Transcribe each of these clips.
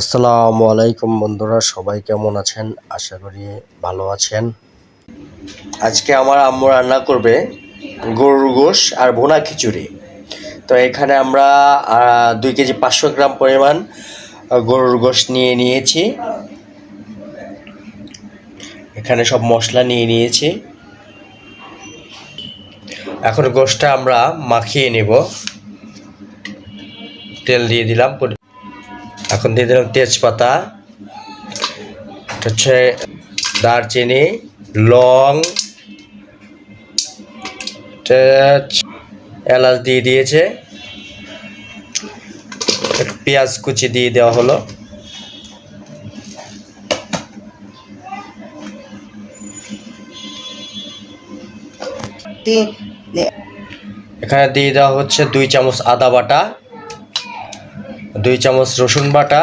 আসসালামু আলাইকুম বন্ধুরা, সবাই কেমন আছেন? আশা করি ভালো আছেন। আজকে আমার আম্মু রান্না করবে গরুর গোশ আর ভুনা খিচুড়ি। তো এখানে আমরা দুই কেজি পাঁচশো গ্রাম পরিমাণ গরুর গোশ নিয়ে নিয়েছি। এখানে সব মশলা নিয়ে নিয়েছি। এখন গোশটা আমরা মাখিয়ে নেব। তেল দিয়ে দিলাম এখন দিয়ে দিলাম তেজপাতা হচ্ছে দারচিনি লং তেজ এলাচ দিয়ে দিয়েছে পেঁয়াজ কুচি দিয়ে দেওয়া হলো। এখানে দিয়ে দেওয়া হচ্ছে দুই চামচ আদা বাটা। দুই চামচ রসুন বাটা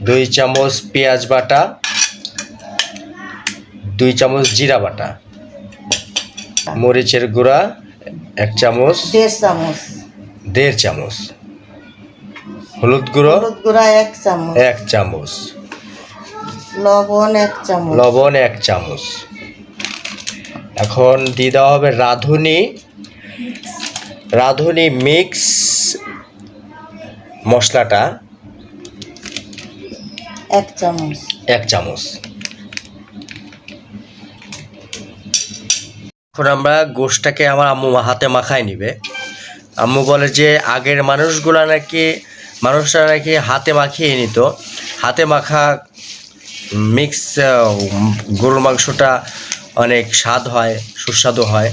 দুই চামচ পেঁয়াজ বাটা দুই চামচ জিরা বাটা। মরিচের গুঁড়া এক চামচ। দেড় চামচ। দেড় চামচ। হলুদ গুঁড়ো। হলুদ গুঁড়া এক চামচ। এক চামচ। লবণ এক চামচ। লবণ এক চামচ। এখন দিয়ে দেওয়া হবে রাঁধুনি। রাঁধুনি মিক্স মশলাটা এক চামচ। এক চামচ। এখন আমরা গোশটাকে আমার আম্মু হাতে মাখায় নিবে। আম্মু বলে যে আগের মানুষগুলা নাকি মানুষরা নাকি হাতে মাখিয়ে নিত। হাতে মাখা মিক্স গরুর মাংসটা অনেক স্বাদ হয় সুস্বাদু হয়।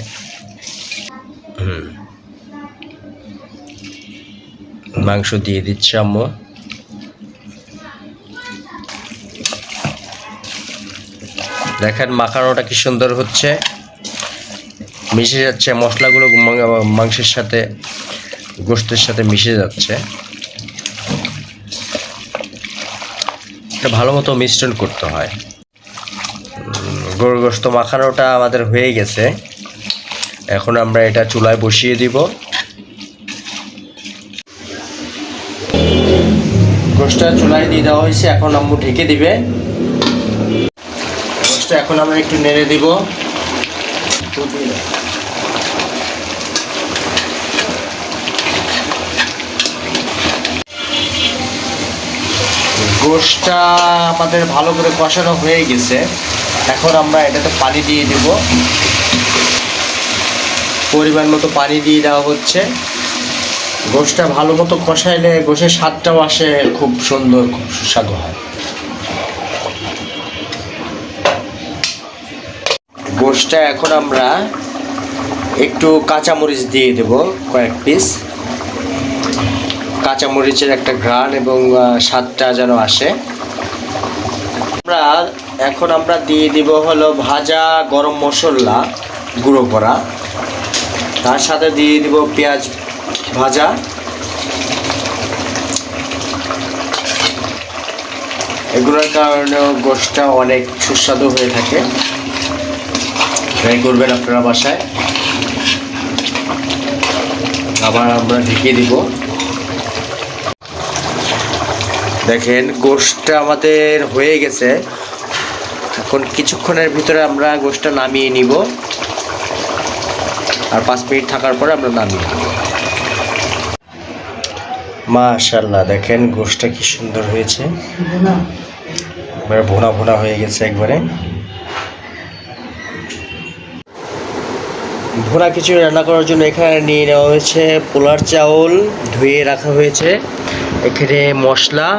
হুম। মাংস দিয়ে দিচ্ছে, আম্মু। দেখেন মাখানোটা কি সুন্দর হচ্ছে। মিশে যাচ্ছে, মশলাগুলো মাংসের সাথে গোস্তের সাথে মিশে যাচ্ছে। ভালো মতো মিশ্রণ করতে হয়। গরুর গোস্ত মাখানোটা আমাদের হয়ে গেছে। এখন আমরা এটা চুলায় বসিয়ে দিব। গোষ্ঠটা চুলায় দিয়ে দেওয়া হয়েছে, এখন আম্মু ঢেকে দিবে। গোষ্ঠটা এখন আমরা একটু নেড়ে দিব। গোষ্ঠটা আমাদের ভালো করে কষানো হয়ে গেছে। এখন আমরা এটাতে পানি দিয়ে দেব। পরিমাণ মতো পানি দিয়ে দেওয়া হচ্ছে। গোষ্ঠটা ভালো মতো কষাইলে গোশের স্বাদটাও আসে, খুব সুন্দর, খুব সুস্বাদু হয়। গোশটা এখন আমরা একটু কাঁচামরিচ দিয়ে দেব, কয়েক পিস কাঁচামরিচের একটা ঘ্রাণ এবং স্বাদটা যেন আসে। আমরা এখন আমরা দিয়ে দিব হলো ভাজা গরম মশলা, গুঁড়ো করা। তার সাথে দিয়ে দিব পেঁয়াজ ভাজা। এগুলোর কারণেও গোশটা অনেক সুস্বাদু হয়ে থাকে। ট্রাই করবেন আপনারা বাসায়। আবার আমরা ঢেকে দিব। দেখেন গোশটা আমাদের হয়ে গেছে। এখন কিছুক্ষণের ভিতরে আমরা গোশটা নামিয়ে নিব। আর পাঁচ মিনিট থাকার পরে আমরা নামিয়ে নিব। মাশাল্লাহ দেখেন গোশটা কি সুন্দর হয়েছে। ভুনা ভোনা হয়ে গেছে একবারে। ভোনা কিছু রান্না করার জন্য এখানে নিয়ে নেওয়া হয়েছে পোলার চাউল, ধুয়ে রাখা হয়েছে। এখানে মশলা,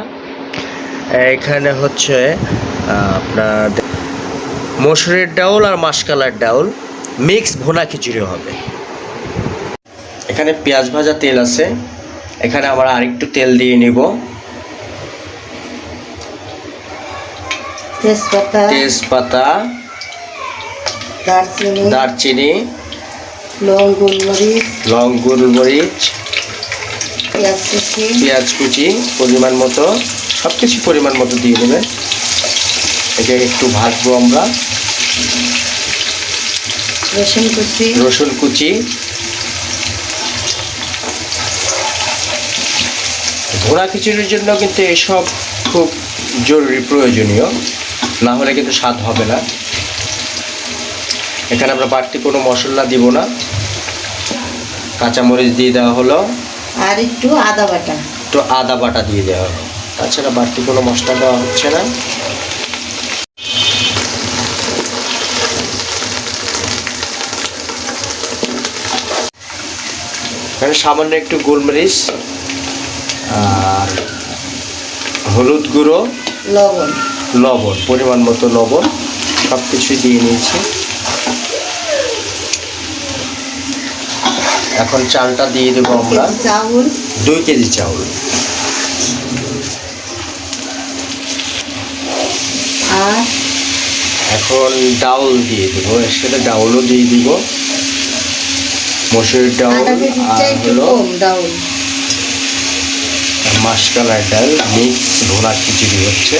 এখানে হচ্ছে আপনার মসুরের ডাউল আর মাসকালার ডাউল। মিক্স ভোনা খিচুড়ি হবে। এখানে পেঁয়াজ ভাজা তেল আছে। এখানে আমরা আরেকটু তেল দিয়ে নিব। তেজপাতা তেজপাতা দারচিনি দারচিনি লং গোলমরিচ লং গোলমরিচ পেঁয়াজ কুচি পেঁয়াজ কুচি পরিমাণ মতো সব কিছু পরিমাণ মতো দিয়ে দেবেন এটা একটু ভাজবো আমরা। রসুন কুচি রসুন কুচি ভোনা খিচুড়ির জন্য কিন্তু এসব খুব জরুরি প্রয়োজনীয়। না হলে কিন্তু স্বাদ হবে না। এখানে আমরা বাড়তি কোনো মশলা দিব না। কাঁচামরিচ দিয়ে দেওয়া হলো। আর একটু আদা বাটা। একটু আদা বাটা দিয়ে দেওয়া হলো। তাছাড়া বাড়তি কোনো মশলা দেওয়া হচ্ছে না। এখানে সামান্য একটু গোলমরিচ। আর হলুদ গুঁড়ো লবণ। লবণ পরিমাণ মতো লবণ সব কিছুই দিয়ে নিয়েছি। এখন চালটা দিয়ে দেবো আমরা। চাউল। দুই কেজি চাউল। আর এখন ডাউল দিয়ে দেবো এর সাথে ডাউলও দিয়ে দিব। মসুরির ডাউল আর হলো ডাউল। মাসকালার ডাল, মিক্স ভোনা খিচুড়ি হচ্ছে।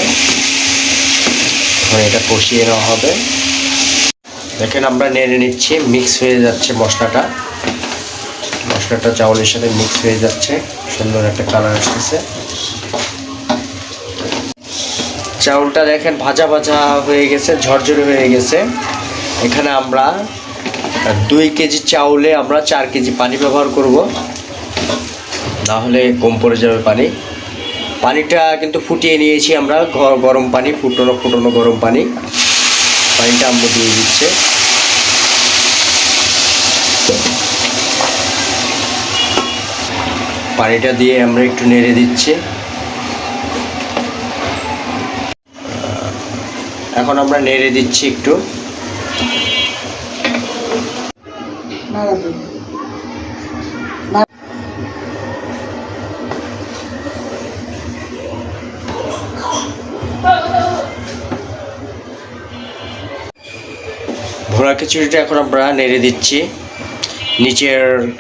এখন এটা কষিয়ে নেওয়া হবে। দেখেন আমরা নেড়ে নিচ্ছি, মিক্স হয়ে যাচ্ছে মশলাটা। মশলাটা চাউলের সাথে মিক্স হয়ে যাচ্ছে, সুন্দর একটা কালার আসতেছে। চাউলটা দেখেন ভাজা ভাজা হয়ে গেছে, ঝরঝরে হয়ে গেছে। এখানে আমরা দুই কেজি চাউলে আমরা চার কেজি পানি ব্যবহার করব। না হলে কম পড়ে যাবে পানি। পানিটা কিন্তু ফুটিয়ে নিয়েছি আমরা গরম পানি, ফুটনো ফুটনো গরম পানি। পানিটা আমরা দিয়ে দিচ্ছে। পানিটা দিয়ে আমরা একটু নেড়ে দিচ্ছি। এখন আমরা নেড়ে দিচ্ছি একটু। ভোনা খিচুড়িটা এখন আমরা নেড়ে দিচ্ছি। নিচের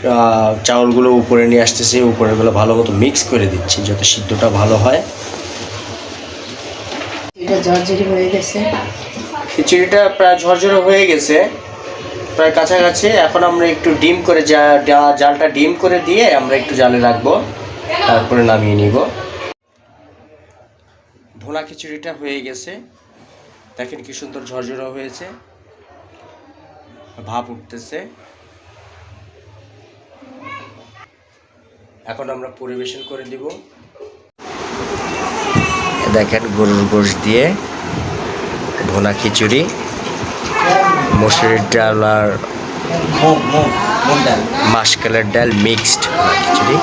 চাউলগুলো উপরে নিয়ে আসতেছি উপরেরগুলো ভালো মতো মিক্স করে দিচ্ছি যাতে সিদ্ধটা ভালো হয়। এটা ঝরঝরি হয়ে গেছে। খিচুড়িটা প্রায় ঝরঝরে হয়ে গেছে প্রায় কাছাকাছি। এখন আমরা একটু ডিম করে যা যা- জালটা ডিম করে দিয়ে আমরা একটু জালে রাখব তারপরে নামিয়ে নিব। ভোনা খিচুড়িটা হয়ে গেছে। দেখেন কি সুন্দর ঝরঝরা হয়েছে। ভাপ উঠতেছে। এখন আমরা পরিবেশন করে দিব। দেখেন গরুর গোশ দিয়ে ভোনা খিচুড়ি মসুরির ডাল আর মাসকালের ডাল মিক্সড ভোনা খিচুড়ি।